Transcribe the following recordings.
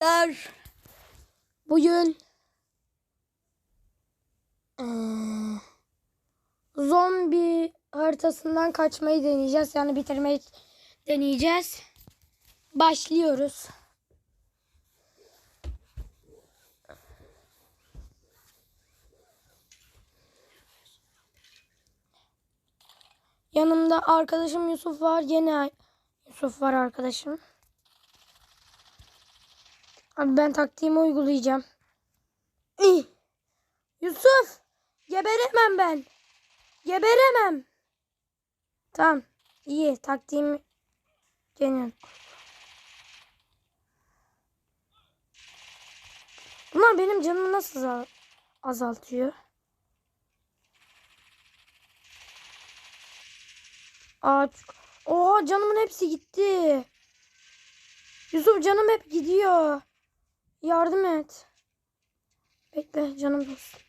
arkadaşlar. Bugün eee, zombi haritasından kaçmayı deneyeceğiz. Yani bitirmeyi deneyeceğiz. Başlıyoruz. Yanımda arkadaşım Yusuf var. Yine Yusuf var arkadaşım. Abi ben taktiğimi uygulayacağım. Yusuf! Geberemem ben. Geberemem. Tamam. iyi taktiğimi deniyorum. Bunlar benim canımı nasıl azal- azaltıyor? Ağaç. Oha canımın hepsi gitti. Yusuf canım hep gidiyor. Yardım et. Bekle canım dostum.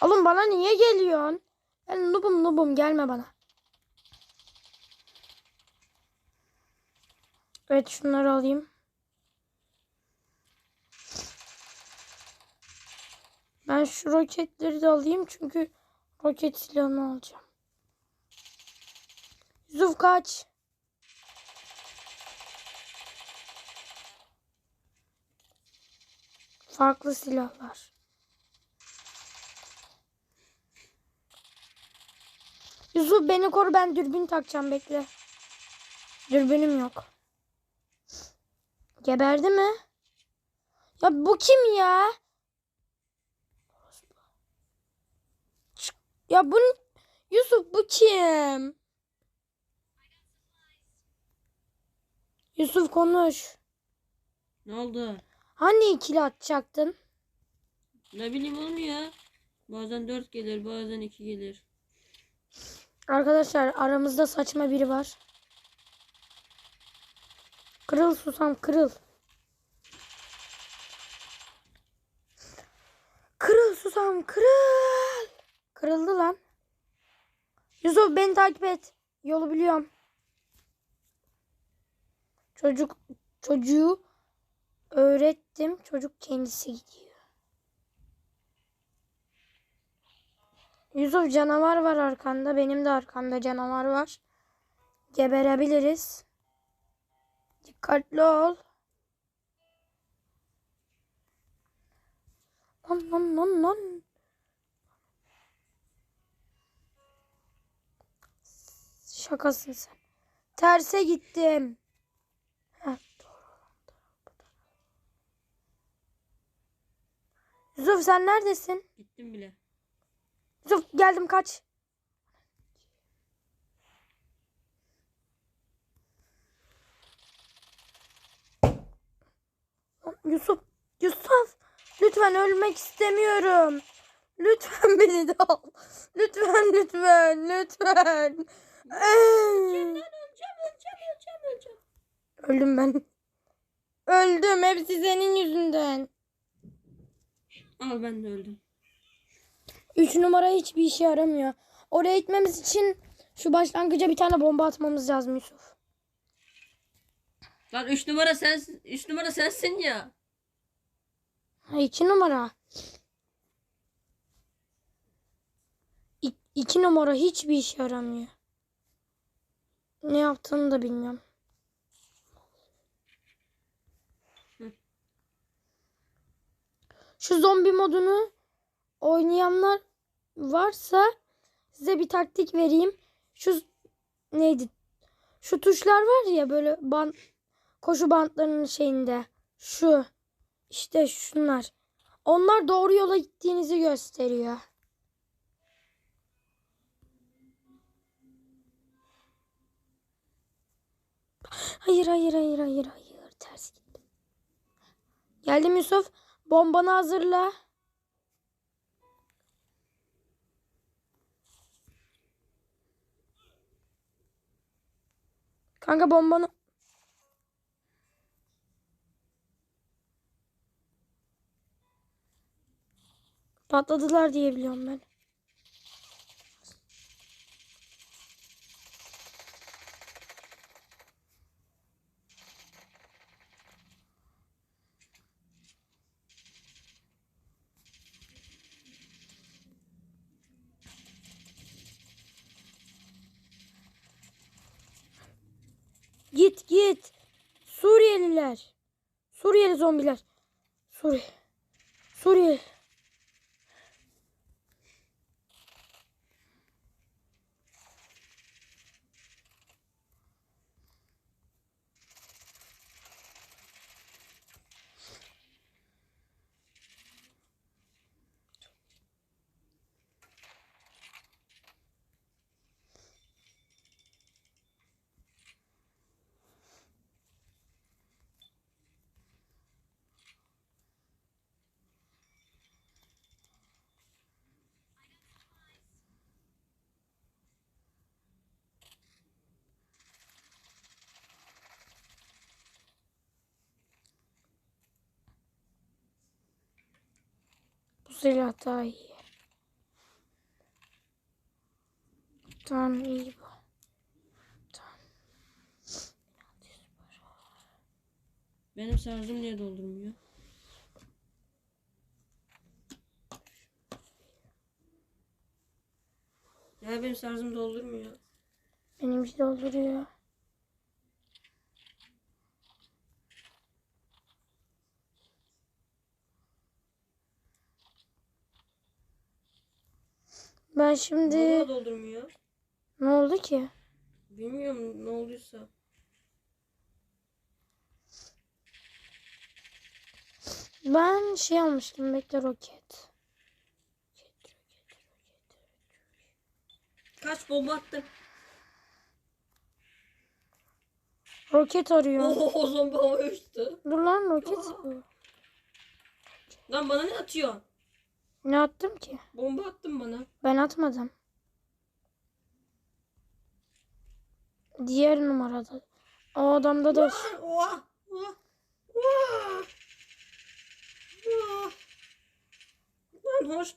Oğlum bana niye geliyorsun? Ben nubum nubum gelme bana. Evet şunları alayım. Ben şu roketleri de alayım çünkü roket silahını alacağım. Yusuf kaç. Farklı silahlar. Yusuf beni koru ben dürbün takacağım bekle. Dürbünüm yok. Geberdi mi? Ya bu kim ya? Ya bu Yusuf bu kim? Yusuf konuş. Ne oldu? Hani ikili atacaktın? Ne bileyim oğlum ya. Bazen 4 gelir, bazen 2 gelir. Arkadaşlar aramızda saçma biri var. Kırıl susam kırıl. Kırıl susam kırıl. Kırıldı lan. Yusuf beni takip et. Yolu biliyorum. Çocuk çocuğu öğrettim. Çocuk kendisi gidiyor. Yusuf canavar var arkanda. Benim de arkamda canavar var. Geberebiliriz. Dikkatli ol. Lan lan lan lan. Şakasın sen. Terse gittim. Heh, doğru. Yusuf sen neredesin? Gittim bile. Yusuf geldim kaç. Yusuf, Yusuf, lütfen ölmek istemiyorum. Lütfen beni de al. Lütfen, lütfen, lütfen. Öleceğim, öleceğim, öleceğim, öleceğim. Öldüm ben. Öldüm. Hepsi senin yüzünden. Al ben de öldüm. Üç numara hiçbir işe yaramıyor. Oraya gitmemiz için şu başlangıca bir tane bomba atmamız lazım Yusuf. Lan 3 numara sensin. 3 numara sensin ya. Ha, iki numara. İ- iki numara hiçbir işe yaramıyor. Ne yaptığını da bilmiyorum. Şu zombi modunu oynayanlar varsa size bir taktik vereyim. Şu neydi? Şu tuşlar var ya böyle band, koşu bantlarının şeyinde. Şu. İşte şunlar. Onlar doğru yola gittiğinizi gösteriyor. Hayır hayır hayır hayır hayır ters gittim. Geldim Yusuf. Bombanı hazırla. Kanka bombanı Patladılar diye biliyorum ben. Git. Suriyeliler. Suriyeli zombiler. Suriye. Suriye. Silah daha iyi. Tamam iyi bu. Tamam. Benim şarjım niye doldurmuyor? Ya benim şarjım doldurmuyor. Benimki dolduruyor. Ben şimdi Vallahi doldurmuyor. ne oldu ki? Bilmiyorum ne olduysa. Ben şey almıştım bekle roket. Kaç bomba attım. Roket arıyor. Oho zombi hava uçtu. Dur lan roket bu. Lan bana ne atıyor? Ne attım ki? Bomba attın bana. Ben atmadım. Diğer numarada. O adamda da Oha. Oha. Oha. Oha. Lan hoş.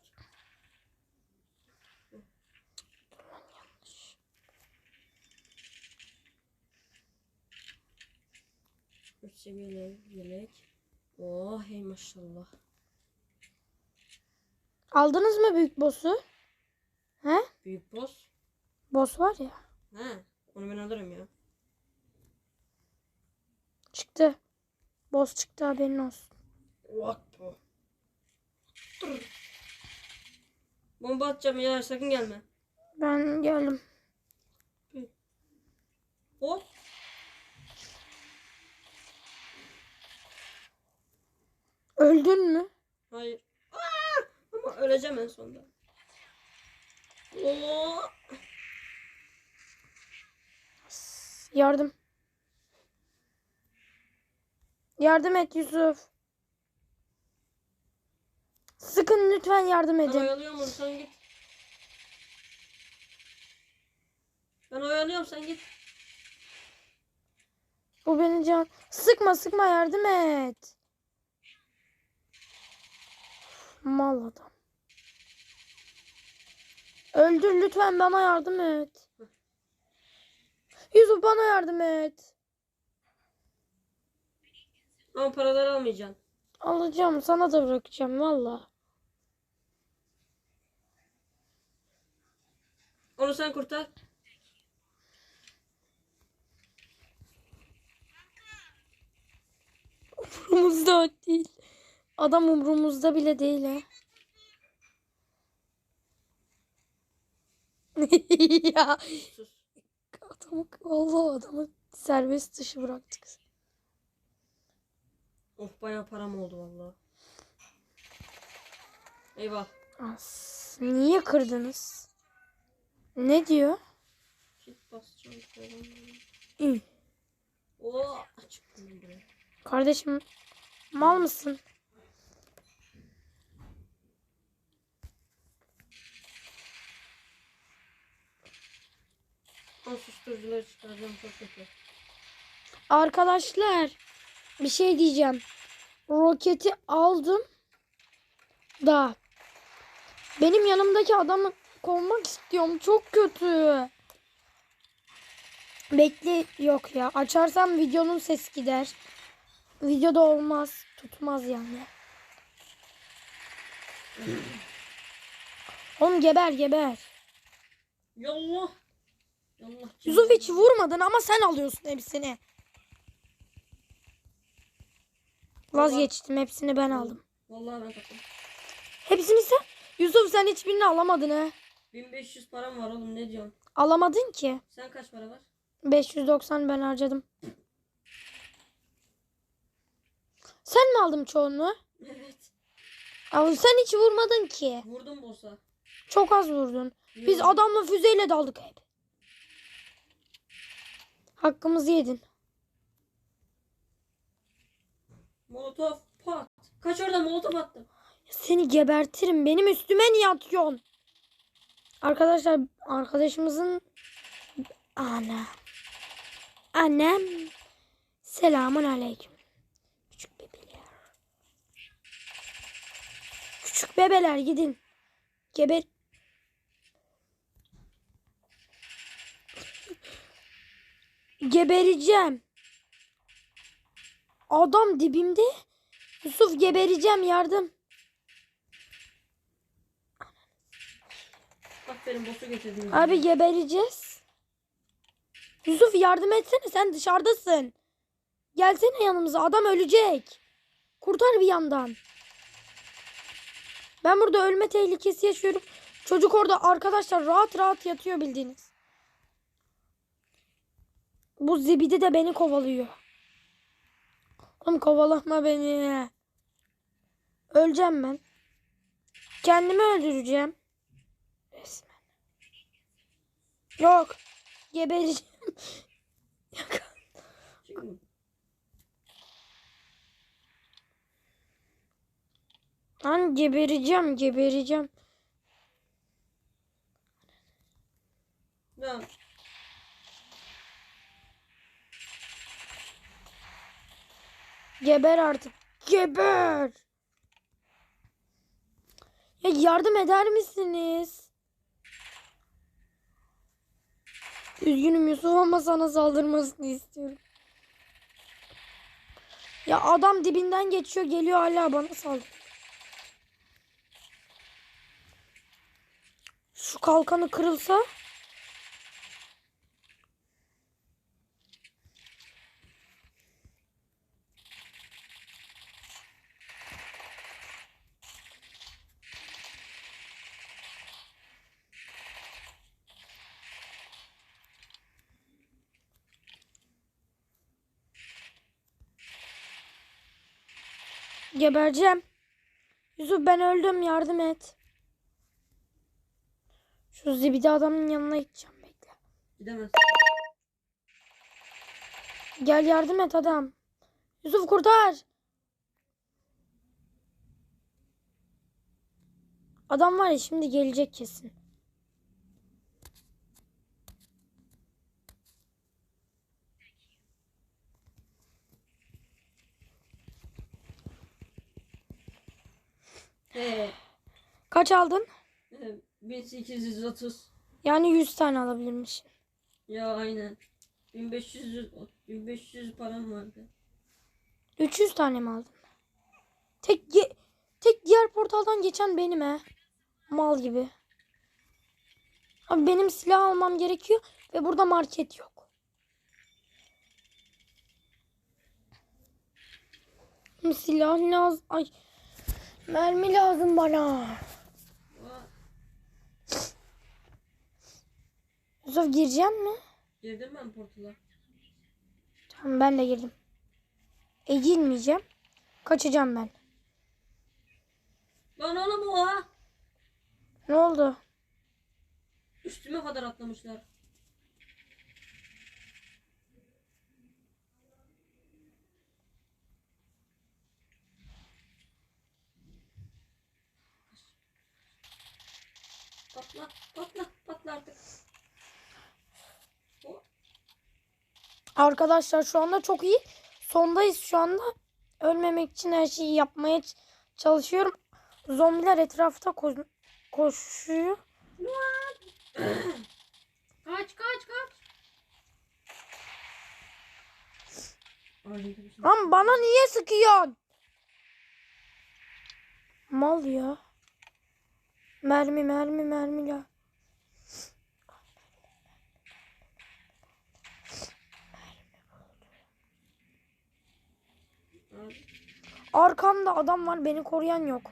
Üç seviyeli yelek. Oh hey maşallah. Aldınız mı büyük boss'u? He? Büyük boss. Boss var ya. He. Onu ben alırım ya. Çıktı. Boss çıktı haberin olsun. Bak bu. Bomba atacağım ya sakın gelme. Ben geldim. Hop. Öldün mü? Hayır. Öleceğim en sonunda. Oo! Yardım. Yardım et Yusuf. Sıkın lütfen yardım Ben edin. oyalıyorum onu sen git. Ben oyalıyorum sen git. Bu beni can. Sıkma sıkma yardım et. Mal adam. Öldür lütfen bana yardım et. Yusuf bana yardım et. Ama paraları almayacaksın. Alacağım sana da bırakacağım valla. Onu sen kurtar. Umurumuzda değil. Adam umurumuzda bile değil ha. ya Sus. adamı vallahi adamı serbest dışı bıraktık. Of bayağı param oldu vallahi. Eyvah. As, niye kırdınız? Ne diyor? Git basacağım. İyi. Oo, buraya. Kardeşim mal mısın? Susturucuları çıkaracağım çok kötü. Arkadaşlar bir şey diyeceğim. Roketi aldım da benim yanımdaki adamı kovmak istiyorum. Çok kötü. Bekle yok ya. Açarsam videonun sesi gider. Videoda olmaz. Tutmaz yani. Oğlum geber geber. Yallah. Yusuf hiç vurmadın ama sen alıyorsun hepsini. Vazgeçtim. Hepsini ben aldım. Vallahi ben kaptım. Hepsini sen. Yusuf sen hiçbirini alamadın ha. 1500 param var oğlum ne diyorsun? Alamadın ki. Sen kaç para var? 590 ben harcadım. Sen mi aldın çoğunu? Evet. Ama sen hiç vurmadın ki. Vurdum boss'a. Çok az vurdun. Biz adamla füzeyle daldık hep. Hakkımızı yedin. Molotof pat. Kaç oradan molotof attım. Seni gebertirim. Benim üstüme niye atıyorsun? Arkadaşlar arkadaşımızın ana annem selamun aleyküm. Küçük bebeler. Küçük bebeler gidin. Geber Gebereceğim. Adam dibimde. Yusuf gebereceğim yardım. Aferin boss'u getirdim. Abi gebereceğiz. Yusuf yardım etsene sen dışarıdasın. Gelsene yanımıza adam ölecek. Kurtar bir yandan. Ben burada ölme tehlikesi yaşıyorum. Çocuk orada arkadaşlar rahat rahat yatıyor bildiğiniz. Bu zibidi de beni kovalıyor. Oğlum kovalama beni. Öleceğim ben. Kendimi öldüreceğim. Resmen. Yok. Gebereceğim. Lan gebereceğim, gebereceğim. Ne? Geber artık. Geber. Ya yardım eder misiniz? Üzgünüm Yusuf ama sana saldırmasını istiyorum. Ya adam dibinden geçiyor geliyor hala bana saldırıyor. Şu kalkanı kırılsa gebereceğim. Yusuf ben öldüm yardım et. Şu zibidi adamın yanına gideceğim bekle. Gidemez. Gel yardım et adam. Yusuf kurtar. Adam var ya şimdi gelecek kesin. Kaç aldın? he, 1830. Yani 100 tane alabilirmişsin. Ya aynen. 1500 1500 param vardı. 300 tane mi aldın? Tek ge- tek diğer portaldan geçen benim he. Mal gibi. Abi benim silah almam gerekiyor ve burada market yok. Silah lazım. Ay. Mermi lazım bana. Yusuf gireceksin mi? girdim ben portala. Tamam ben de girdim. E girmeyeceğim. Kaçacağım ben. Lan oğlum oha. Ne oldu? Üstüme kadar atlamışlar. Patla, patla, patla artık. O- Arkadaşlar şu anda çok iyi. Sondayız şu anda. Ölmemek için her şeyi yapmaya çalışıyorum. Zombiler etrafta ko- koşuyor. Kaç, kaç, kaç. Lan bana niye sıkıyorsun? Mal ya. Mermi mermi mermi gel. Arkamda adam var beni koruyan yok.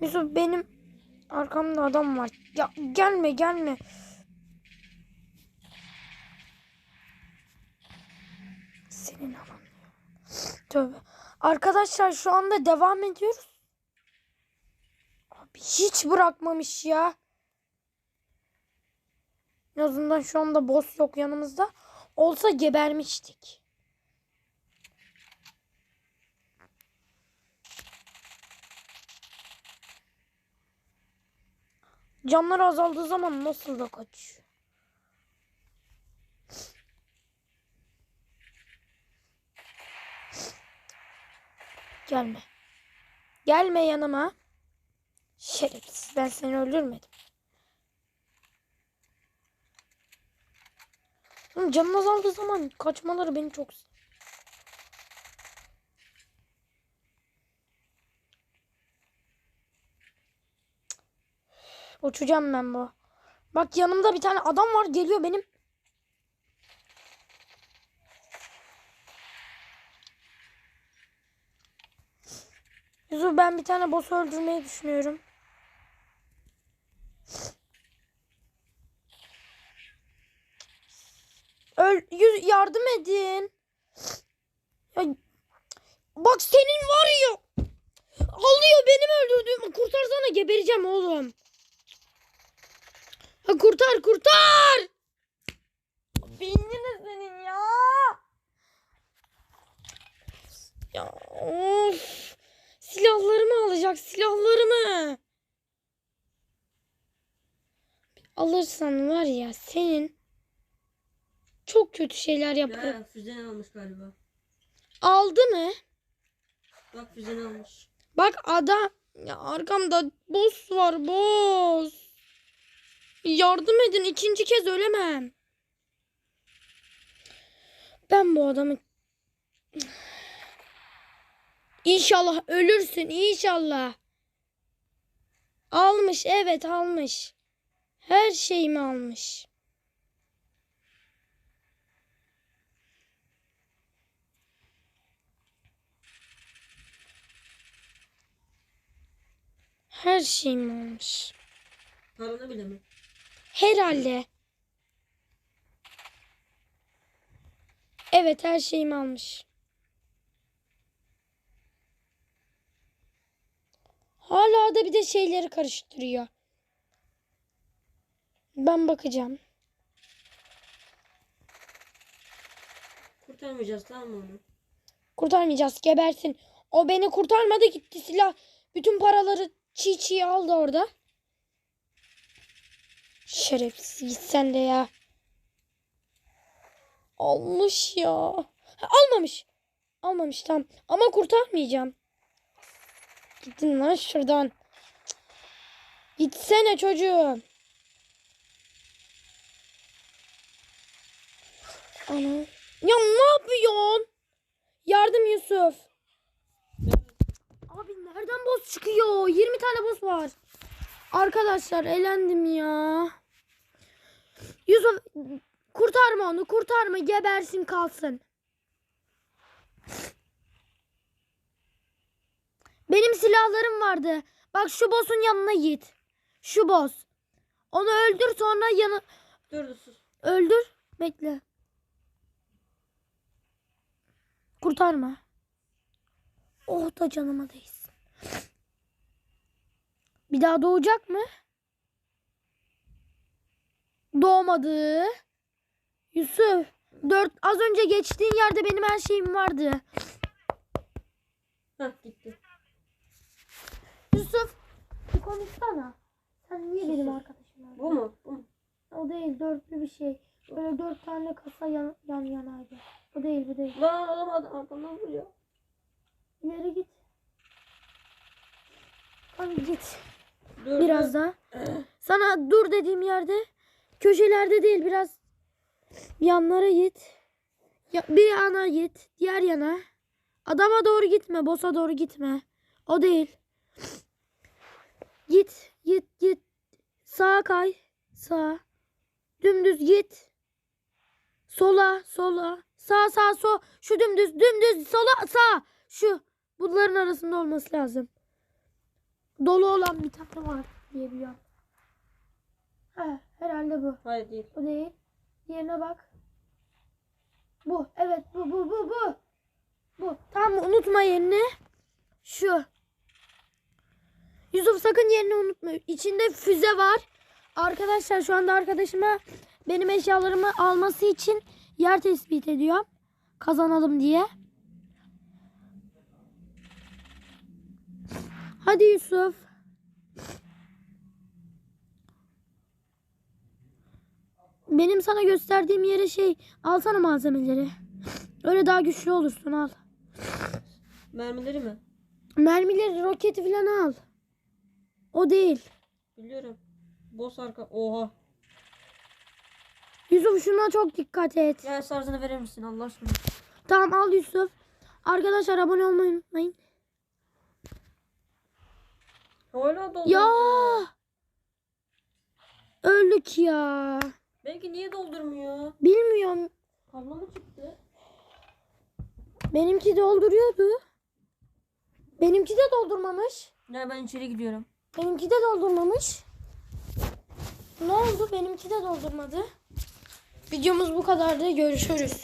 Yusuf benim arkamda adam var. Ya gelme gelme. Senin Tövbe. Arkadaşlar şu anda devam ediyoruz. Abi hiç bırakmamış ya. En azından şu anda boss yok yanımızda. Olsa gebermiştik. Canlar azaldığı zaman nasıl da kaçıyor. Gelme. Gelme yanıma. Şerefsiz ben seni öldürmedim. Canın azaldığı zaman kaçmaları beni çok Uçacağım ben bu. Bak yanımda bir tane adam var geliyor benim. Yusuf ben bir tane boss öldürmeyi düşünüyorum. Öl yüz yardım edin. Ya, bak senin var ya. Alıyor benim öldürdüğümü. Kurtarsana gebereceğim oğlum. Ha, kurtar kurtar. Beynine senin ya. Ya of. Alacak silahlarımı. Alırsan var ya senin çok kötü şeyler yaparım. Ya füzeni almış galiba. Aldı mı? Bak füzeni almış. Bak adam ya arkamda boss var boss. Yardım edin ikinci kez ölemem. Ben bu adamı İnşallah ölürsün inşallah. Almış evet almış. Her şeyimi almış. Her şeyimi almış. Paranı bile mi? Herhalde. Evet her şeyimi almış. Hala da bir de şeyleri karıştırıyor. Ben bakacağım. Kurtarmayacağız tamam mı onu? Kurtarmayacağız gebersin. O beni kurtarmadı gitti silah. Bütün paraları çiğ çiğ aldı orada. Şerefsiz git sen de ya. Almış ya. Ha, almamış. Almamış tamam. Ama kurtarmayacağım. Gidin lan şuradan. Gitsene çocuğum. Ana. Ya ne yapıyorsun? Yardım Yusuf. Abi nereden boss çıkıyor? 20 tane boss var. Arkadaşlar elendim ya. Yusuf kurtarma onu kurtarma gebersin kalsın. Benim silahlarım vardı. Bak şu boss'un yanına git. Şu boss. Onu öldür sonra yanı Dur dur sus. öldür. Bekle. Kurtarma. Oh da canıma değsin. Bir daha doğacak mı? Doğmadı. Yusuf. Dört, az önce geçtiğin yerde benim her şeyim vardı. Hah gitti. Konuşsana. Sen niye benim arkadaşım oldun? Bu mu? Bu mu? O değil dörtlü bir şey. Böyle dört tane kasa yan, yan yanaydı. Bu değil bu değil. Lan adam adam arkamdan vuruyor. İleri git. Hadi git. Dur, Biraz daha. Sana dur dediğim yerde köşelerde değil biraz yanlara git. Ya, bir yana git. Diğer yana. Adama doğru gitme. Boss'a doğru gitme. O değil. Git. Git. Git. Sağa kay. Sağa. Dümdüz git. Sola, sola. Sağ, sağ, sol. Şu dümdüz, dümdüz, sola, sağ. Şu. Bunların arasında olması lazım. Dolu olan bir tane var diye biliyorum. He, herhalde bu. Hayır değil. Bu değil. Diğerine bak. Bu. Evet bu bu bu bu. Bu. Tamam unutma yerini. Şu. Yusuf sakın yerini unutma. İçinde füze var. Arkadaşlar şu anda arkadaşıma benim eşyalarımı alması için yer tespit ediyor. Kazanalım diye. Hadi Yusuf. Benim sana gösterdiğim yere şey alsana malzemeleri. Öyle daha güçlü olursun al. Mermileri mi? Mermileri, roketi falan al. O değil. Biliyorum. Boss arka. Oha. Yusuf şuna çok dikkat et. Ya sarzını verir misin Allah aşkına? Tamam al Yusuf. Arkadaşlar abone olmayı unutmayın. Hala doldu. Ya. Öldük ya. Belki niye doldurmuyor? Bilmiyorum. Kablo mu çıktı? Benimki dolduruyordu. Benimki de doldurmamış. Ya ben içeri gidiyorum. Benimki de doldurmamış. Ne oldu? Benimki de doldurmadı. Videomuz bu kadardı. Görüşürüz.